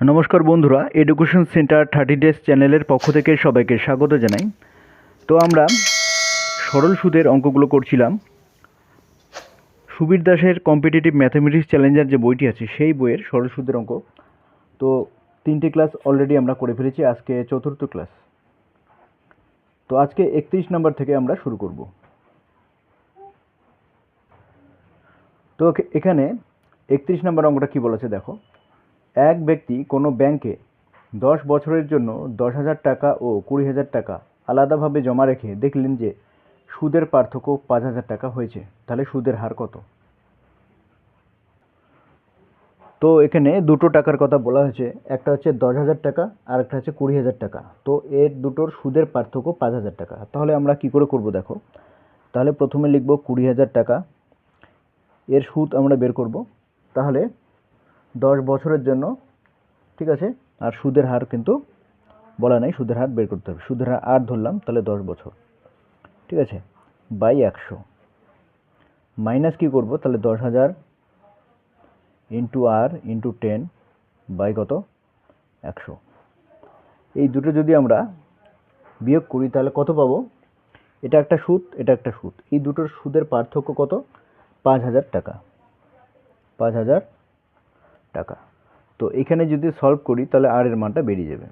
নমস্কার বন্ধুরা education centre thirty days চ্যানেলের পক্ষ থেকে সবাইকে স্বাগত জানাই। তো আমরা সরল সুদের অঙ্কগুলো করছিলাম। সুবীর দাসের কম্পিটিটিভ ম্যাথামেটিক্স চ্যালেঞ্জার যে বইটি আছে, সেই বইয়ের সরল সুদের অঙ্ক। তো তিনটে ক্লাস অলরেডি আমরা করে ফেলেছি, আজকে চতুর্থ ক্লাস তো আজকে একত্রিশ নম্বর থেকে আমরা শুরু করব। তো এখানে একত্রিশ নম্বর অঙ্কটা কী বলেছে দেখো। এক ব্যক্তি কোনো ব্যাংকে দশ বছরের জন্য দশ হাজার টাকা ও কুড়ি হাজার টাকা আলাদাভাবে জমা রেখে দেখলেন যে সুদের পার্থক্য পাঁচ হাজার টাকা হয়েছে, তাহলে সুদের হার কত? তো এখানে দুটো টাকার কথা বলা হয়েছে, একটা হচ্ছে দশ হাজার টাকা আর একটা হচ্ছে কুড়ি হাজার টাকা। তো এর দুটোর সুদের পার্থক্য পাঁচ হাজার টাকা। তাহলে আমরা কি করে করব দেখো? তাহলে প্রথমে লিখব কুড়ি হাজার টাকা। এর সুদ আমরা বের করব। তাহলে দশ বছরের জন্য, ঠিক আছে? আর সুদের হার কিন্তু বলা নেই, সুদের হার বের করতে হবে। সুদের হার আট ধরলাম, তাহলে দশ বছর। ঠিক আছে? বাই একশো। মাইনাস কী করব? তাহলে দশ হাজার into R into ten by কত? একশো। এই দুটো যদি আমরা বিয়োগ করি, তাহলে কত পাবো? এটা একটা সুদ, এটা একটা সুদ। এই দুটোর সুদের পার্থক্য কত? পাঁচ হাজার টাকা। পাঁচ হাজার টাকা। তো এখানে যদি সলভ করি, তাহলে আর এর মানটা বেরিয়ে যাবে।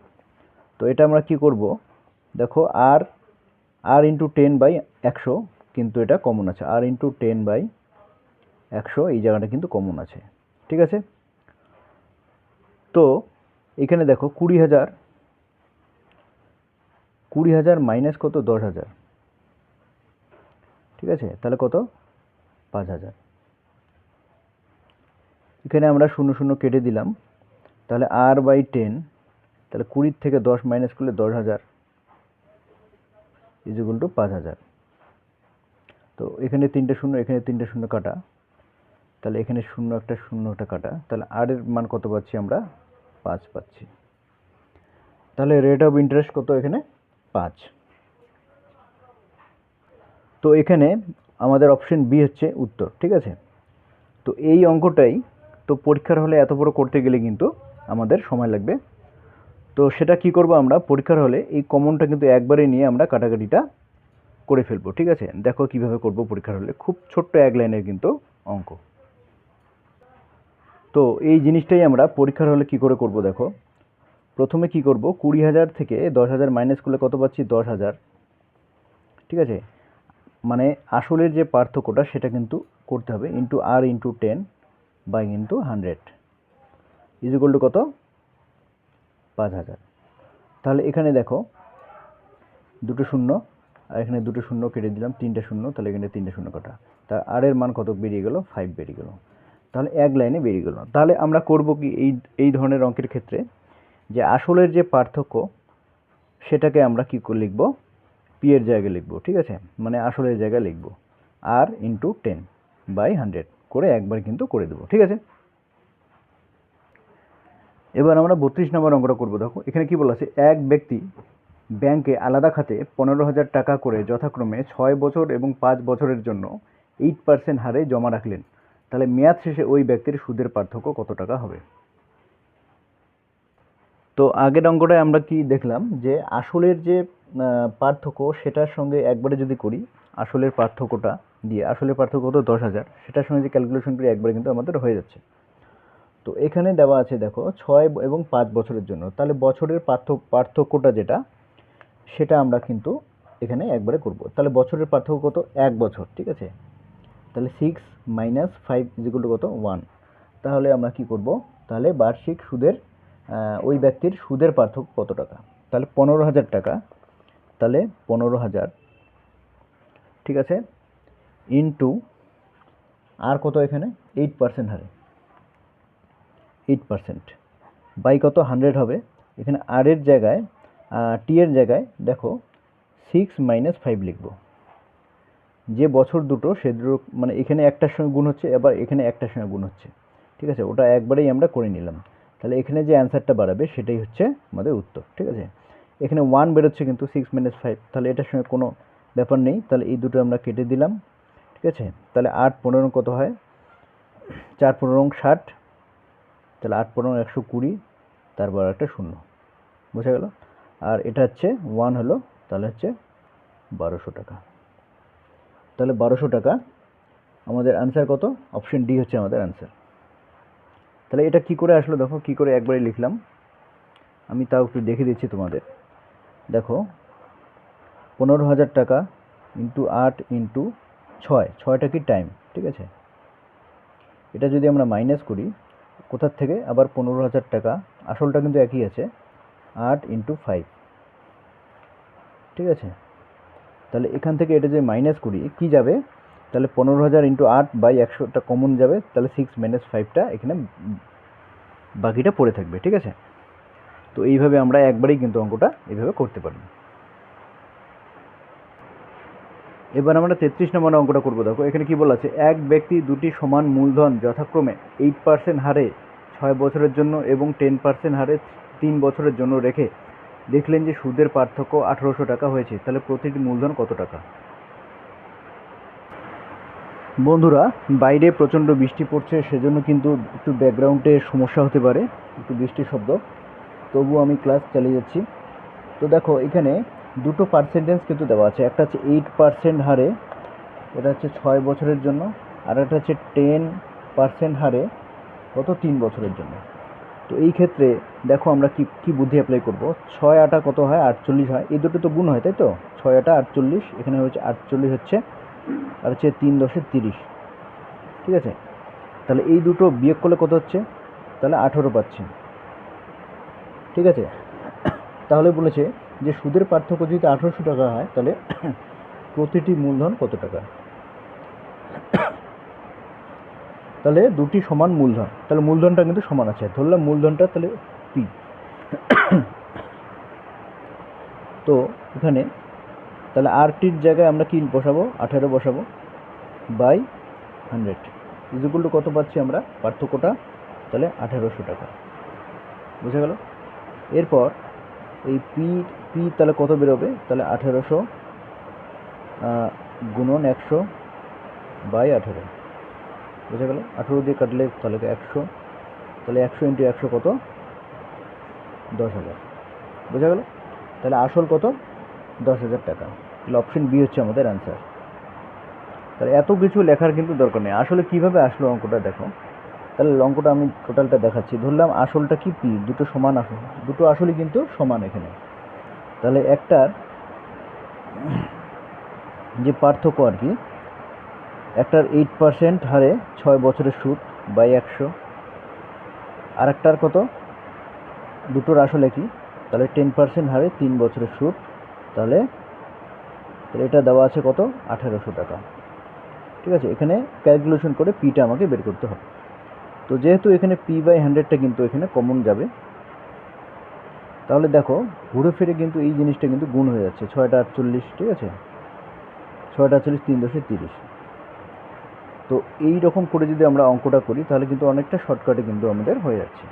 তো এটা আমরা কি করব? দেখো আর আর ইন্টু টেন বাই একশো কিন্তু এটা কমন আছে। আর ইন্টু টেন বাই একশো, এই জায়গাটা কিন্তু কমন আছে। ঠিক আছে? তো এখানে দেখো, কুড়ি হাজার কুড়ি হাজার মাইনাস কত? দশ হাজার। ঠিক আছে? তাহলে কত? পাঁচ হাজার। এখানে আমরা শূন্য শূন্য কেটে দিলাম। তাহলে আর বাই টেন তাহলে কুড়ির থেকে দশ মাইনাস করলে দশ হাজার ইজিকুল টু পাঁচ হাজার। তো এখানে তিনটে শূন্য, এখানে তিনটে শূন্য কাটা। তাহলে এখানে শূন্য একটা শূন্য একটা কাটা। তাহলে আর এর মান কত পাচ্ছি আমরা? পাঁচ পাচ্ছি। তাহলে রেট অফ ইন্টারেস্ট কত এখানে? পাঁচ। তো এখানে আমাদের অপশন বি হচ্ছে উত্তর, ঠিক আছে? তো এই অঙ্কটাই তো পরীক্ষার হলে এত বড় করতে গেলে কিন্তু আমাদের সময় লাগবে। তো সেটা কি করব আমরা? পরীক্ষার হলে এই কমনটা কিন্তু একবারে নিয়ে আমরা কাটাকাটিটা করে ফেলব, ঠিক আছে? দেখো কীভাবে করব পরীক্ষার হলে। খুব ছোট্ট এক লাইনের কিন্তু অঙ্ক। তো এই জিনিসটাই আমরা পরীক্ষার হলে কি করে করব দেখো? প্রথমে কি করব? কুড়ি হাজার থেকে দশ হাজার মাইনাস করলে কত পাচ্ছি? দশ হাজার। ঠিক আছে? মানে আসলের যে পার্থক্যটা সেটা কিন্তু করতে হবে। Into R into ten by into hundred is equal to কত? পাঁচ হাজার। তাহলে এখানে দেখো, দুটো শূন্য, আর এখানে দুটো শূন্য কেটে দিলাম, তিনটে শূন্য, তাহলে এখানে তিনটে শূন্য কাটা। তা আর এর মান কত বেরিয়ে গেল? ফাইভ বেরিয়ে গেল। তাহলে এক লাইনে বেরিয়ে গেল। তাহলে আমরা করব কি এই এই ধরনের অঙ্কের ক্ষেত্রে যে আসলের যে পার্থক্য, সেটাকে আমরা কী লিখব? পি এর জায়গায় লিখব, ঠিক আছে? মানে আসলের জায়গায় লিখব। R into ten by hundred করে একবার কিন্তু করে দেবো, ঠিক আছে? এবার আমরা বত্রিশ নম্বর অঙ্কটা করব, দেখো, এখানে কি বলা আছে? এক ব্যক্তি ব্যাংকে আলাদা খাতে পনেরো হাজার টাকা করে যথাক্রমে ছয় বছর এবং পাঁচ বছরের জন্য এইট পার্সেন্ট হারে জমা রাখলেন। তাহলে মেয়াদ শেষে ওই ব্যক্তির সুদের পার্থক্য কত টাকা হবে? তো আগের অঙ্কটায় আমরা কি দেখলাম? যে আসলের যে পার্থক্য সেটার সঙ্গে একবারে যদি করি, আসলের পার্থক্যটা দিয়ে আসলে পার্থক্য কত দশ হাজার। সেটার সঙ্গে যে ক্যালকুলেশন করি একবারে কিন্তু আমাদের হয়ে যাচ্ছে। তো এখানে দেওয়া আছে দেখো, ছয় এবং পাঁচ বছরের জন্য। তাহলে বছরের পার্থক্য পার্থক্যটা যেটা, সেটা আমরা কিন্তু এখানে একবারে করব। তাহলে বছরের পার্থক্য কত? এক বছর, ঠিক আছে? তাহলে six minus five is equal কত? ওয়ান তাহলে আমরা কি করব? তাহলে বার্ষিক সুদের ওই ব্যক্তির সুদের পার্থক্য কত টাকা? তাহলে পনেরো হাজার টাকা। তাহলে পনেরো হাজার, ঠিক আছে? ইন্টু আর কত এখানে? এইট পার্সেন্ট হারে এইট পার্সেন্ট বাই কত? হান্ড্রেড হবে। এখানে আর এর জায়গায় টি এর জায়গায় দেখো সিক্স মাইনাস ফাইভ লিখব। যে বছর দুটো সে দুটো মানে এখানে একটার সঙ্গে গুণ হচ্ছে, এবার এখানে একটার সঙ্গে গুণ হচ্ছে। ঠিক আছে? ওটা একবারেই আমরা করে নিলাম। তাহলে এখানে যে অ্যান্সারটা বাড়াবে, সেটাই হচ্ছে আমাদের উত্তর। ঠিক আছে? এখানে ওয়ান বেরোচ্ছে কিন্তু সিক্স মাইনাস ফাইভ তাহলে এটার সঙ্গে কোনো ব্যাপার নেই। তাহলে এই দুটো আমরা কেটে দিলাম। ঠিক আছে? তাহলে আট পনেরো কত হয়? চার পনেরো ষাট। তাহলে আট পনেরো একশো কুড়ি, তারপর একটা শূন্য। বোঝা গেল? আর এটা হচ্ছে ওয়ান হলো, তাহলে হচ্ছে বারোশো টাকা। তাহলে বারোশো টাকা, আমাদের আনসার কত? অপশন ডি হচ্ছে আমাদের আনসার তাহলে এটা কি করে আসলো দেখো, কি করে একবারে লিখলাম। আমি তাও একটু দেখে দিচ্ছি তোমাদের। দেখো, পনেরো হাজার টাকা ইন্টু আট ইন্টু ছয়, ছয়টা কি টাইম ঠিক আছে? এটা যদি আমরা মাইনাস করি, কোথার থেকে? আবার পনেরো হাজার টাকা, আসলটা কিন্তু একই আছে, আট ইন্টু ফাইভ ঠিক আছে? তাহলে এখান থেকে এটা যে মাইনাস করি কি যাবে? তাহলে পনেরো হাজার ইন্টু আট বাই একশোটা কমন যাবে, তাহলে সিক্স মাইনাস ফাইভটা এখানে বাকিটা পড়ে থাকবে, ঠিক আছে? তো এইভাবে আমরা একবারেই কিন্তু অঙ্কটা এইভাবে করতে পারি এবার আমরা তেত্রিশ নম্বর অঙ্কটা করব। দেখো, এখানে কি বলা আছে? এক ব্যক্তি দুটি সমান মূলধন যথাক্রমে এইট পার্সেন্ট হারে ছয় বছরের জন্য এবং টেন পার্সেন্ট হারে তিন বছরের জন্য রেখে দেখলেন যে সুদের পার্থক্য আঠারোশো টাকা হয়েছে। তাহলে প্রতিটি মূলধন কত টাকা? বন্ধুরা, বাইরে প্রচণ্ড বৃষ্টি পড়ছে, সেজন্য কিন্তু একটু ব্যাকগ্রাউন্ডে সমস্যা হতে পারে, একটু বৃষ্টির শব্দ। তবু আমি ক্লাস চালিয়ে যাচ্ছি। তো দেখো, এখানে দুটো পার্সেন্টেজ কিন্তু দেওয়া আছে। একটা হচ্ছে এইট পার্সেন্ট হারে, এটা হচ্ছে ছয় বছরের জন্য, আর একটা হচ্ছে টেন পার্সেন্ট হারে, কত? তিন বছরের জন্য। তো এই ক্ষেত্রে দেখো আমরা কি কি বুদ্ধি অ্যাপ্লাই করব। ছয় আটা কত হয়? আটচল্লিশ হয়। এই দুটো তো গুণ হয়, তাই তো? ছয় আটা আটচল্লিশ, এখানে হচ্ছে আটচল্লিশ হচ্ছে, আর হচ্ছে তিন দশে তিরিশ। ঠিক আছে? তাহলে এই দুটো বিয়োগ করলে কত হচ্ছে? তাহলে আঠেরো পাচ্ছি। ঠিক আছে? তাহলে বলেছে যে সুদের পার্থক্য যদি আঠেরোশো টাকা হয়, তাহলে প্রতিটি মূলধন কত টাকা? তাহলে দুটি সমান মূলধন, তাহলে মূলধনটা কিন্তু সমান আছে। ধরলাম মূলধনটা তাহলে পি তো এখানে তাহলে আরটির জায়গায় আমরা কি বসাবো? আঠেরো বসাবো বাই হান্ড্রেড ইজিকুল টু কত পাচ্ছি আমরা? পার্থক্যটা তাহলে আঠেরোশো টাকা। বুঝে গেল? এরপর এই পি পি তাহলে কত বেরোবে? তাহলে আঠেরোশো গুণন একশো বাই আঠেরো। বুঝে গেল? আঠেরো দিয়ে কাটলে তাহলে একশো? তাহলে একশো ইন্টু একশো কত? দশ হাজার। বুঝা গেল? তাহলে আসল কত? দশ হাজার টাকা। তাহলে অপশন বি হচ্ছে আমাদের অ্যান্সার তাহলে এত কিছু লেখার কিন্তু দরকার নেই। আসলে কীভাবে আসলো অঙ্কটা দেখো। তাহলে অঙ্কটা আমি টোটালটা দেখাচ্ছি। ধরলাম আসলটা কি পি দুটো সমান আসল। দুটো আসলই কিন্তু সমান এখানে। তাহলে একটার যে পার্থক্য আর কি, একটার এইট পার্সেন্ট হারে ছয় বছরের সুদ বাই একশো। আর একটার কত? দুটোর আসলে কি তাহলে টেন পার্সেন্ট হারে তিন বছরের সুদ। তাহলে এটা দেওয়া আছে কত? আঠেরোশো টাকা। ঠিক আছে? এখানে ক্যালকুলেশন করে পিটা আমাকে বের করতে হবে। তো যেহেতু এখানে পি বাই হান্ড্রেডটা কিন্তু এখানে কমন যাবে তাহলে দেখো, ঘুরে ফিরে কিন্তু এই জিনিসটা কিন্তু গুণ হয়ে যাচ্ছে। ছয়টা আটচল্লিশ, ঠিক আছে? ছয়টা আটচল্লিশ, তিন দশে তিরিশ। তো এই রকম করে যদি আমরা অঙ্কটা করি, তাহলে কিন্তু অনেকটা শর্টকাটে কিন্তু আমাদের হয়ে যাচ্ছে।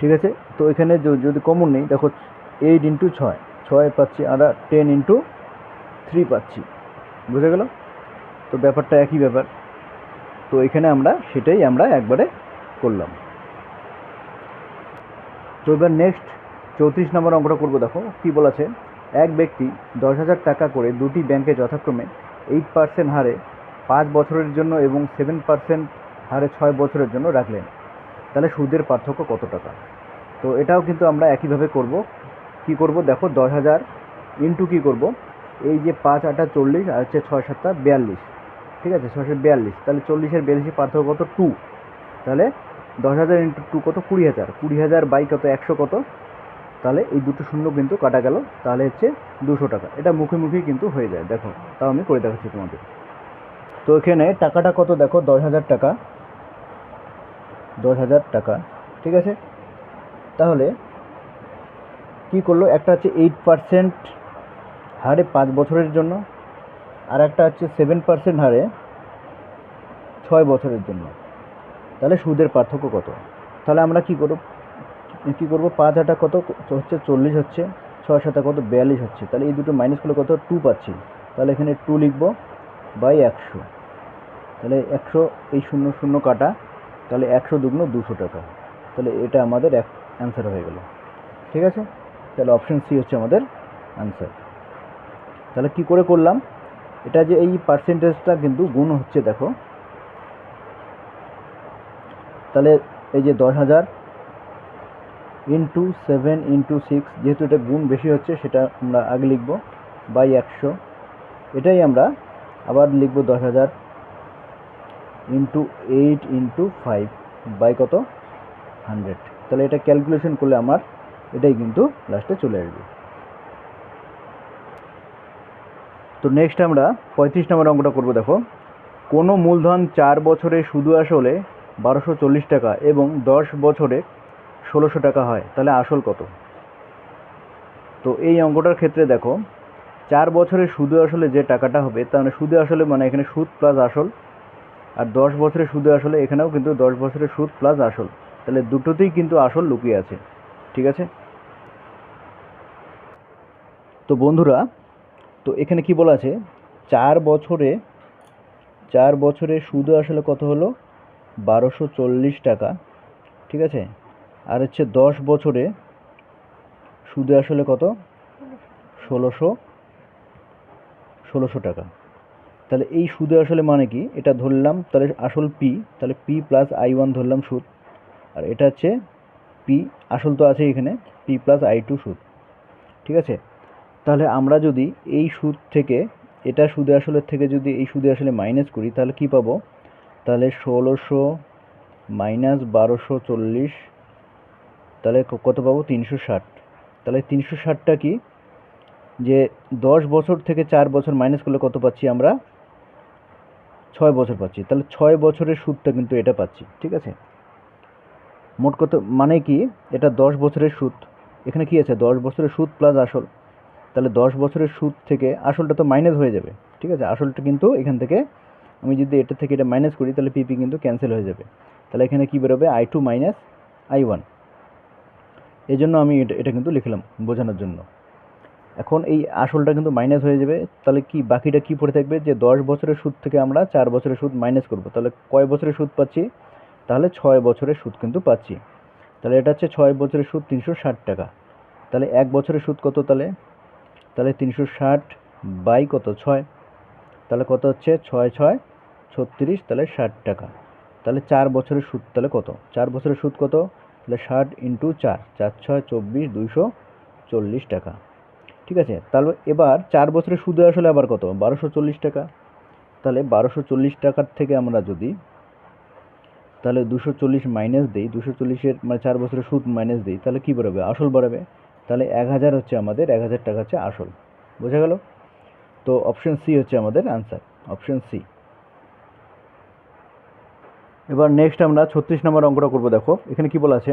ঠিক আছে? তো এখানে যদি কমন নেই, দেখো এইট ইন্টু ছয়। ছয় পাচ্ছি আমরা টেন ইন্টু থ্রি পাচ্ছি। বুঝে গেল? তো ব্যাপারটা একই ব্যাপার। তো এখানে আমরা সেটাই আমরা একবারে করলাম। তো এবার নেক্সট চৌত্রিশ নম্বর অঙ্কটা করব দেখো, কী বলেছে? এক ব্যক্তি দশ হাজার টাকা করে দুটি ব্যাংকে যথাক্রমে এইট পার্সেন্ট হারে পাঁচ বছরের জন্য এবং সেভেন পার্সেন্ট হারে ছয় বছরের জন্য রাখলেন। তাহলে সুদের পার্থক্য কত টাকা? তো এটাও কিন্তু আমরা একইভাবে করব। কি করব? দেখো, দশ হাজার ইন্টু কী করব? এই যে পাঁচ আটা চল্লিশ, আর হচ্ছে ছয়, সাতটা, বিয়াল্লিশ। ঠিক আছে? ছয়শো বিয়াল্লিশ। তাহলে চল্লিশের বিয়াল্লিশের পার্থক্য কত? টু তাহলে দশ হাজার ইন্টু টু কত? কুড়ি হাজার। কুড়ি হাজার বাই কত? একশো কত? তাহলে এই দুটো শূন্য কিন্তু কাটা গেল। তাহলে হচ্ছে দুশো টাকা। এটা মুখে মুখেই কিন্তু হয়ে যায়। দেখো, তাও আমি করে দেখাচ্ছি তোমাদের। তো এখানে টাকাটা কত? দেখো, দশ হাজার টাকা। দশ হাজার টাকা। ঠিক আছে? তাহলে কি করল? একটা হচ্ছে এইট পার্সেন্ট হারে পাঁচ বছরের জন্য আর একটা হচ্ছে সেভেন পার্সেন্ট হারে ছয় বছরের জন্য। তাহলে সুদের পার্থক্য কত? তাহলে আমরা কি করব? কি করব? পাঁচ হাটা কত? হচ্ছে চল্লিশ হচ্ছে, ছয় সাতা কত? বিয়াল্লিশ হচ্ছে। তাহলে এই দুটো মাইনাস করলে কত? টু পাচ্ছি। তাহলে এখানে টু লিখব বাই একশো। তাহলে একশো, এই শূন্য শূন্য কাটা। তাহলে একশো দুগুণ দুশো টাকা। তাহলে এটা আমাদের এক অ্যান্সার হয়ে গেল। ঠিক আছে? তাহলে অপশান সি হচ্ছে আমাদের অ্যান্সার তাহলে কি করে করলাম? এটা যে এই পার্সেন্টেজটা কিন্তু গুণ হচ্ছে, দেখো। তাহলে এই যে দশ হাজার ইন্টু সেভেন ইন্টু সিক্স যেহেতু এটা গুণ বেশি হচ্ছে, সেটা আমরা আগে লিখব বাই একশো। এটাই আমরা আবার লিখব দশ হাজার into eight into five by কত? হান্ড্রেড তাহলে এটা ক্যালকুলেশন করলে আমার এটাই কিন্তু লাস্টে চলে আসবে। তো নেক্সট আমরা পঁয়ত্রিশ নম্বর অঙ্কটা করব, দেখো। কোনো মূলধন চার বছরে সুদ আসলে বারোশো চল্লিশ টাকা এবং দশ বছরে ষোলোশো টাকা হয়। তাহলে আসল কত? তো এই অঙ্কটার ক্ষেত্রে দেখো, চার বছরের সুদে আসলে যে টাকাটা হবে, তার মানে সুদে আসলে মানে এখানে সুদ প্লাস আসল, আর দশ বছরের সুদে আসলে এখানেও কিন্তু দশ বছরের সুদ প্লাস আসল। তাহলে দুটোতেই কিন্তু আসল লুকিয়ে আছে, ঠিক আছে? তো বন্ধুরা, তো এখানে কি বলা আছে? চার বছরে চার বছরে সুদে আসলে কত হলো? বারোশো চল্লিশ টাকা, ঠিক আছে? আর হচ্ছে দশ বছরে সুদে আসলে কত? ষোলোশো ষোলোশো টাকা। তাহলে এই সুদে আসলে মানে কি? এটা ধরলাম, তাহলে আসল পি তাহলে পি প্লাস আই ওয়ান ধরলাম সুদ। আর এটা হচ্ছে পি আসল তো আছে এখানে পি প্লাস আই টু সুদ। ঠিক আছে? তাহলে আমরা যদি এই সুদ থেকে, এটা সুদে আসলের থেকে যদি এই সুদে আসলে মাইনাস করি, তাহলে কি পাবো? তাহলে ষোলোশো মাইনাস বারোশো চল্লিশ, তাহলে কত পাবো? তিনশো ষাট। তাহলে তিনশো ষাটটা কি? যে দশ বছর থেকে চার বছর মাইনাস করলে কত পাচ্ছি আমরা? ছয় বছর পাচ্ছি। তাহলে ছয় বছরের সুদটা কিন্তু এটা পাচ্ছি, ঠিক আছে? মোট কত? মানে কি? এটা দশ বছরের সুদ। এখানে কি আছে? দশ বছরের সুদ প্লাস আসল। তাহলে দশ বছরের সুদ থেকে আসলটা তো মাইনাস হয়ে যাবে, ঠিক আছে? আসলটা কিন্তু এখান থেকে আমি যদি এটা থেকে এটা মাইনাস করি, তাহলে পিপি কিন্তু ক্যান্সেল হয়ে যাবে। তাহলে এখানে কি বেরোবে? I two minus I one এই জন্য আমি এটা এটা কিন্তু লিখলাম বোঝানোর জন্য। এখন এই আসলটা কিন্তু মাইনাস হয়ে যাবে। তাহলে কি, বাকিটা কি পড়ে থাকবে? যে দশ বছরের সুদ থেকে আমরা চার বছরের সুদ মাইনাস করব। তাহলে কয় বছরের সুদ পাচ্ছি? তাহলে ছয় বছরের সুদ কিন্তু পাচ্ছি। তাহলে এটা হচ্ছে ছয় বছরের সুদ তিনশো ষাট টাকা। তাহলে এক বছরের সুদ কত তাহলে? তাহলে তিনশো ষাট বাই কত? ছয়। তাহলে কত হচ্ছে? ছয় ছয়। ছত্রিশ, তাহলে ষাট টাকা। তাহলে চার বছরের সুদ তাহলে কত? চার বছরের সুদ কত? তাহলে ষাট ইন্টু চার চার ছয় চব্বিশ, দুইশো চল্লিশ টাকা। ঠিক আছে? তাহলে এবার চার বছরের সুদে আসলে আবার কত? বারোশো চল্লিশ টাকা। তাহলে বারোশো চল্লিশ টাকার থেকে আমরা যদি, তাহলে দুশো চল্লিশ মাইনাস দিই, দুশো চল্লিশের মানে চার বছরের সুদ মাইনাস দিই, তাহলে কী বেরোবে আসল বাড়াবে। তাহলে এক হাজার হচ্ছে আমাদের, এক হাজার টাকা হচ্ছে আসল। বোঝা গেল? তো অপশন সি হচ্ছে আমাদের আনসার অপশন সি এবার নেক্সট আমরা ছত্রিশ নম্বর অঙ্কটা করব, দেখো। এখানে কি বলা আছে?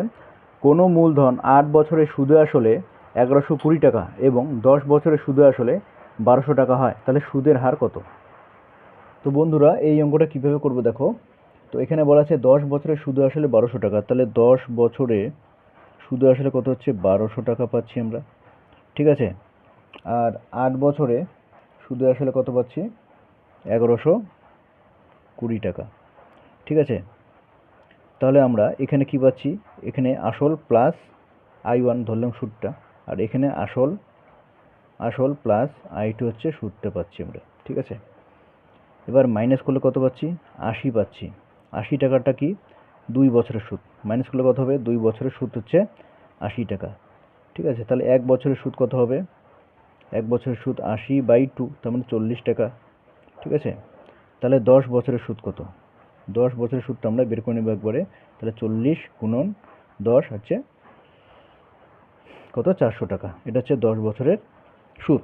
কোনো মূলধন আট বছরের সুদে আসলে এগারোশো কুড়ি টাকা এবং দশ বছরের সুদে আসলে বারোশো টাকা হয়। তাহলে সুদের হার কত? তো বন্ধুরা, এই অঙ্কটা কীভাবে করব, দেখো। তো এখানে বলা আছে দশ বছরের সুদে আসলে বারোশো টাকা। তাহলে দশ বছরে সুদে আসলে কত হচ্ছে? বারোশো টাকা পাচ্ছি আমরা। ঠিক আছে? আর আট বছরে সুদে আসলে কত পাচ্ছি? এগারোশো কুড়ি টাকা। ঠিক আছে? তাহলে আমরা এখানে কি পাচ্ছি? এখানে আসল প্লাস আই ওয়ান ধরলাম সুদটা আর এখানে আসল আসল প্লাস আই টু হচ্ছে সুদটা পাচ্ছি আমরা, ঠিক আছে? এবার মাইনাস করলে কত পাচ্ছি? আশি পাচ্ছি। আশি টাকাটা কি? দুই বছরের সুদ। মাইনাস করলে কত হবে? দুই বছরের সুদ হচ্ছে আশি টাকা। ঠিক আছে? তাহলে এক বছরের সুদ কত হবে? এক বছরের সুদ আশি বাই টু তার মানে চল্লিশ টাকা। ঠিক আছে? তাহলে দশ বছরের সুদ কত? দশ বছরের সুদটা আমরা বের করে নেব একবারে। তাহলে চল্লিশ গুণন দশ হচ্ছে কত? চারশো টাকা। এটা হচ্ছে দশ বছরের সুদ।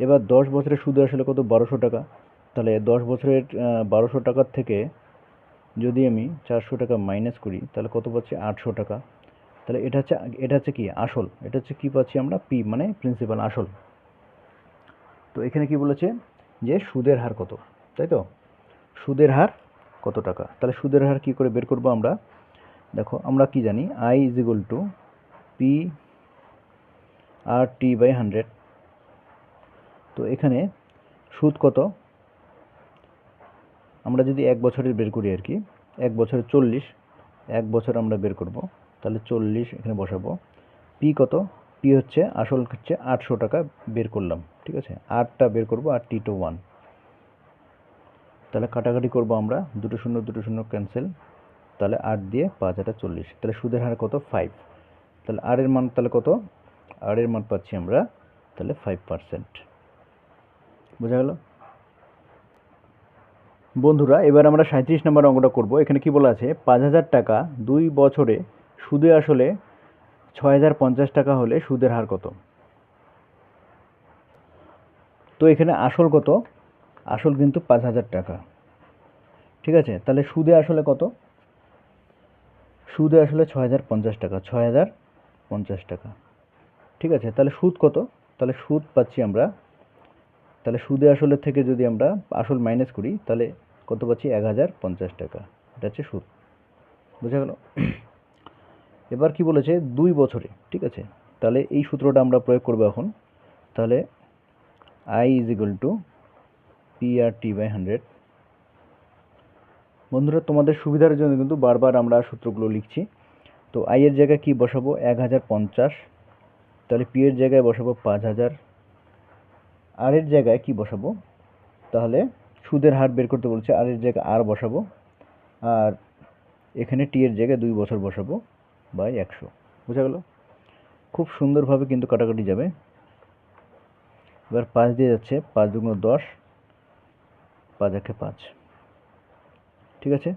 এবার দশ বছরের সুদ আসলে কত? বারোশো টাকা। তাহলে দশ বছরের বারোশো টাকার থেকে যদি আমি চারশো টাকা মাইনাস করি, তাহলে কত পাচ্ছি? আটশো টাকা। তাহলে এটা হচ্ছে এটা হচ্ছে কি? আসল। এটা হচ্ছে কী পাচ্ছি আমরা? পি মানে প্রিন্সিপাল আসল। তো এখানে কি বলেছে? যে সুদের হার কত? তাই তো? সুদের হার কত টাকা? তাহলে সুদের হার কি করে বের করব আমরা? দেখো, আমরা কি জানি? I is equal to P R T by hundred তো এখানে সুদ কত? আমরা যদি এক বছরের বের করি আর কি, এক বছরে চল্লিশ, এক বছর আমরা বের করব, তাহলে চল্লিশ এখানে বসাবো। পি কত? পি হচ্ছে, আসল হচ্ছে আটশো টাকা বের করলাম, ঠিক আছে? আটটা বের করব, আর টি টু ওয়ান তাহলে কাটাকাটি করব আমরা। দুটো শূন্য দুটো শূন্য ক্যান্সেল তাহলে আট দিয়ে পাঁচ হাজার চল্লিশ। তাহলে সুদের হার কত? ফাইভ তাহলে আর এর মান তাহলে কত? আর এর মান পাচ্ছি আমরা তাহলে ফাইভ পার্সেন্ট বোঝা গেল? বন্ধুরা, এবার আমরা সাঁত্রিশ নম্বর অঙ্কটা করব। এখানে কি বলা আছে? পাঁচ হাজার টাকা দুই বছরে সুদে আসলে ছয় হাজার পঞ্চাশ টাকা হলে সুদের হার কত? তো এখানে আসল কত? আসল কিন্তু পাঁচ হাজার টাকা। ঠিক আছে? তাহলে সুদে আসলে কত? সুদে আসলে ছয় হাজার পঞ্চাশ টাকা, ছয় হাজার পঞ্চাশ টাকা। ঠিক আছে? তাহলে সুদ কত? তাহলে সুদ পাচ্ছি আমরা, তাহলে সুদে আসলের থেকে যদি আমরা আসল মাইনাস করি, তাহলে কত পাচ্ছি? এক হাজার পঞ্চাশ টাকা। এটা হচ্ছে সুদ। বোঝা গেল? এবার কি বলেছে? দুই বছরে। ঠিক আছে? তাহলে এই সূত্রটা আমরা প্রয়োগ করব এখন। তাহলে I is equal to P R T by hundred বন্ধুরা, তোমাদের সুবিধার জন্য কিন্তু বারবার আমরা সূত্রগুলো লিখছি। তো আই এর জায়গায় কি বসাবো? এক হাজার পঞ্চাশ। তাহলে পি এর জায়গায় বসাবো পাঁচ হাজার। আর এর জায়গায় কি বসাবো? তাহলে সুদের হার বের করতে বলছে আর এর জায়গায় আর বসাবো। আর এখানে টি এর জায়গায় দুই বছর বসাবো বাই একশো। বোঝা গেল? খুব সুন্দরভাবে কিন্তু কাটাকাটি যাবে। এবার পাঁচ দিয়ে যাচ্ছে, পাঁচ দুগুণ দশ। পাঁচ, একে পাঁচ। ঠিক আছে?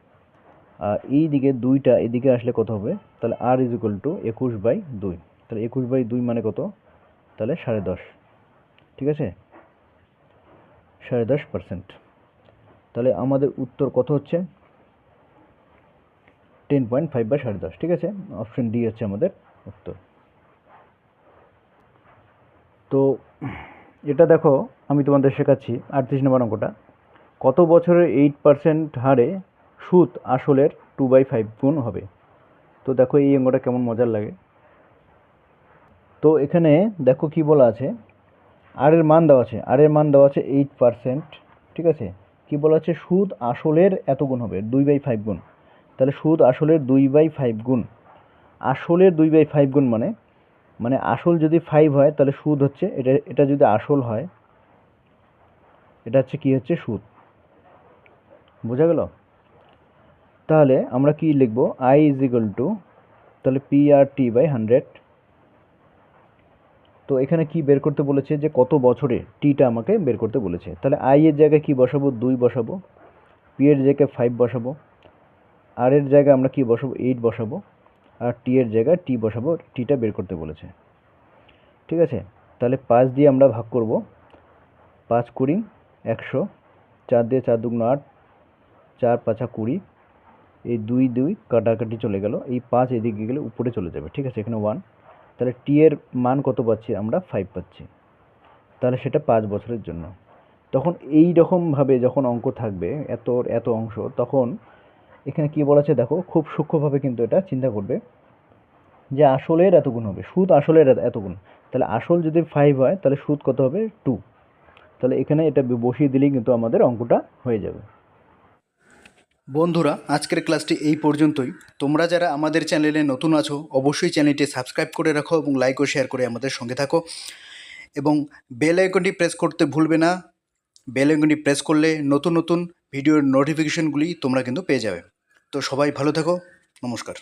আর এই দিকে দুইটা এদিকে আসলে কত হবে? তাহলে আর ইজ ইকুয়াল টু একুশ বাই দুই। তাহলে একুশ বাই দুই মানে কত? তাহলে সাড়ে দশ। ঠিক আছে? সাড়ে দশ পার্সেন্ট তাহলে আমাদের উত্তর কত হচ্ছে? টেন পয়েন্ট ফাইভ বা সাড়ে দশ। ঠিক আছে? অপশন ডি হচ্ছে আমাদের উত্তর। তো, এটা দেখো, আমি তোমাদের শেখাচ্ছি আটত্রিশ নম্বর অঙ্কটা। কত বছরের এইট পার্সেন্ট হারে সুদ আসলের টু বাই ফাইভ গুণ হবে? তো দেখো এই অঙ্কটা কেমন মজার লাগে। তো এখানে দেখো কি বলা আছে? আর এর মান দেওয়া আছে। আর এর মান দেওয়া আছে এইট পার্সেন্ট ঠিক আছে? কি বলা আছে? সুদ আসলের এত গুণ হবে, দুই বাই ফাইভ গুণ। তাহলে সুদ আসলের দুই বাই ফাইভ গুণ। আসলের দুই বাই ফাইভ গুণ মানে? মানে আসল যদি ফাইভ হয়, তাহলে সুদ হচ্ছে, এটা এটা যদি আসল হয়, এটা হচ্ছে কি হচ্ছে সুদ বোঝা গেল? তাহলে আমরা কি লিখব? আই ইজ ইকুয়াল টু তাহলে P R T by hundred তো এখানে কি বের করতে বলেছে যে কত বছরে টিটা আমাকে বের করতে বলেছে? তাহলে আই এর জায়গায় কি বসাবো? দুই বসাবো। পি এর জায়গায় ফাইভ বসাবো। আর এর জায়গায় আমরা কি বসাবো? এইট বসাবো। আর টি এর জায়গায় টি বসাবো টিটা বের করতে বলেছে। ঠিক আছে? তাহলে পাঁচ দিয়ে আমরা ভাগ করব। পাঁচ কুড়ি, একশো, চার দিয়ে চার দুগুণ আট চার পাঁচা কুড়ি, এই দুই দুই কাটাকাটি চলে গেল, এই পাঁচ এদিকে গেলে উপরে চলে যাবে, ঠিক আছে? এখানে ওয়ান তাহলে টি এর মান কত পাচ্ছি আমরা? ফাইভ পাচ্ছি। তাহলে সেটা পাঁচ বছরের জন্য। তখন এই রকমভাবে যখন অঙ্ক থাকবে, এত এত অংশ, তখন এখানে কি বলেছে দেখো? খুব সূক্ষ্মভাবে কিন্তু এটা চিন্তা করবে যে আসলের এত গুণ হবে, সুদ আসলের এত গুণ। তাহলে আসল যদি ফাইভ হয়, তাহলে সুদ কত হবে? টু তাহলে এখানে এটা বসিয়ে দিলেই কিন্তু আমাদের অঙ্কটা হয়ে যাবে। বন্ধুরা, আজকের ক্লাসটি এই পর্যন্তই। তোমরা যারা আমাদের চ্যানেলে নতুন আছো, অবশ্যই চ্যানেলটি সাবস্ক্রাইব করে রাখো এবং লাইক ও শেয়ার করে আমাদের সঙ্গে থাকো। এবং বেল আইকনটি প্রেস করতে ভুলবে না। বেল আইকনটি প্রেস করলে নতুন নতুন ভিডিওর নোটিফিকেশনগুলি তোমরা কিন্তু পেয়ে যাবে। তো সবাই ভালো থাকো। নমস্কার।